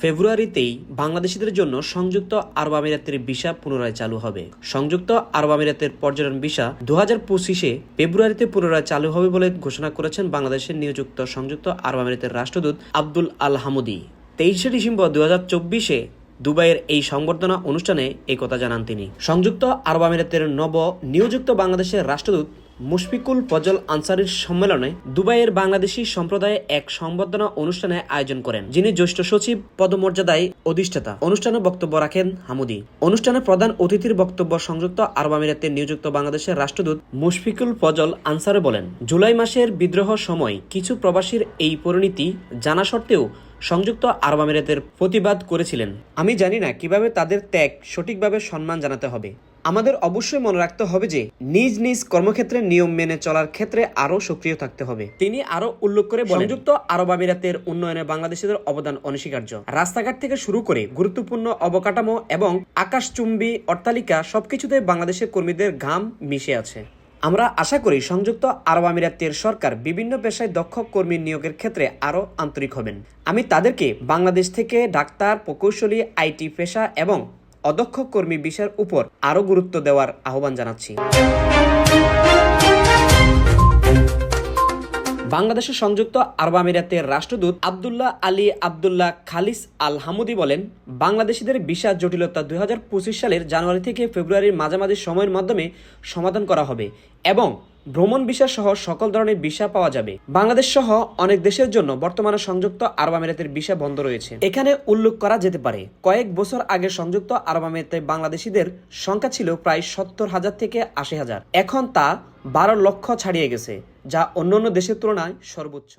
ফেব্রুয়ারিতেই বাংলাদেশিদের জন্য সংযুক্ত আরব আমিরাতের ভিসা পুনরায় চালু হবে। সংযুক্ত আরব আমিরাতের পর্যটন ভিসা দু হাজার পঁচিশে ফেব্রুয়ারিতে পুনরায় চালু হবে বলে ঘোষণা করেছেন বাংলাদেশের নিয়োজিত সংযুক্ত আরব আমিরাতের রাষ্ট্রদূত আব্দুল আল হামুদি। তেইশে ডিসেম্বর দু হাজার চব্বিশে দুবাইয়ের এই সংবর্ধনা অনুষ্ঠানে এই কথা জানান তিনি। সংযুক্ত আরব আমিরাতের নব নিয়োজিত বাংলাদেশের রাষ্ট্রদূত মুশফিকুল ফজল আনসারির সম্মেলনে দুবাইয়ের বাংলাদেশি সম্প্রদায়ে এক সংবর্ধনা অনুষ্ঠানে আয়োজন করেন, যিনি জ্যেষ্ঠ সচিব, পদমর্যাদায় অধিষ্ঠাতা। অনুষ্ঠানে বক্তব্য রাখেন হামুদি। অনুষ্ঠানে প্রধান অতিথির বক্তব্য সংযুক্ত আরব আমিরাতে নিযুক্ত বাংলাদেশের রাষ্ট্রদূত মুশফিকুল ফজল আনসারে বলেন, জুলাই মাসের বিদ্রোহ সময় কিছু প্রবাসীর এই পরিণতি জানা সত্ত্বেও সংযুক্ত আরব আমিরাতের প্রতিবাদ করেছিলেন। আমি জানি না কীভাবে তাদের ত্যাগ সঠিকভাবে সম্মান জানাতে হবে। আমাদের অবশ্যই মনে রাখতে হবে যে নিজ নিজ কর্মক্ষেত্রে নিয়ম মেনে চলার ক্ষেত্রে আরও সক্রিয় থাকতে হবে। তিনি আরও উল্লেখ করে বলেন, সংযুক্ত আরব আমিরাতের উন্নয়নে বাংলাদেশিদের অবদান অনস্বীকার্য। রাস্তাঘাট থেকে শুরু করে গুরুত্বপূর্ণ অবকাঠামো এবং আকাশচুম্বী অট্টালিকা সবকিছুতে বাংলাদেশের কর্মীদের ঘাম মিশে আছে। আমরা আশা করি সংযুক্ত আরব আমিরাতের সরকার বিভিন্ন পেশায় দক্ষ কর্মী নিয়োগের ক্ষেত্রে আরও আন্তরিক হবেন। আমি তাদেরকে বাংলাদেশ থেকে ডাক্তার প্রকৌশলী আইটি পেশা এবং অদক্ষ কর্মী বিষয়ের উপর আরও গুরুত্ব দেওয়ার আহ্বান জানাচ্ছি। বাংলাদেশের সংযুক্ত আরব আমিরাতের রাষ্ট্রদূত Abdullah Ali Abdullah Khalis Al Hamoudi বলেন, বাংলাদেশিদের ভিসা জটিলতা দুই হাজার পঁচিশ সালের জানুয়ারি থেকে ফেব্রুয়ারির মাঝামাঝি সময়ের মাধ্যমে সমাধান করা হবে এবং ভ্রমণ ভিসা সহ সকল ধরনের ভিসা পাওয়া যাবে। বাংলাদেশ সহ অনেক দেশের জন্য বর্তমানে সংযুক্ত আরব আমিরাতের ভিসা বন্ধ রয়েছে। এখানে উল্লেখ করা যেতে পারে, কয়েক বছর আগে সংযুক্ত আরব আমিরাতে বাংলাদেশিদের সংখ্যা ছিল প্রায় সত্তর হাজার থেকে আশি হাজার। এখন তা বারো লক্ষ ছাড়িয়ে গেছে। যা অন্যান্য দেশের তুলনায় সর্বোচ্চ।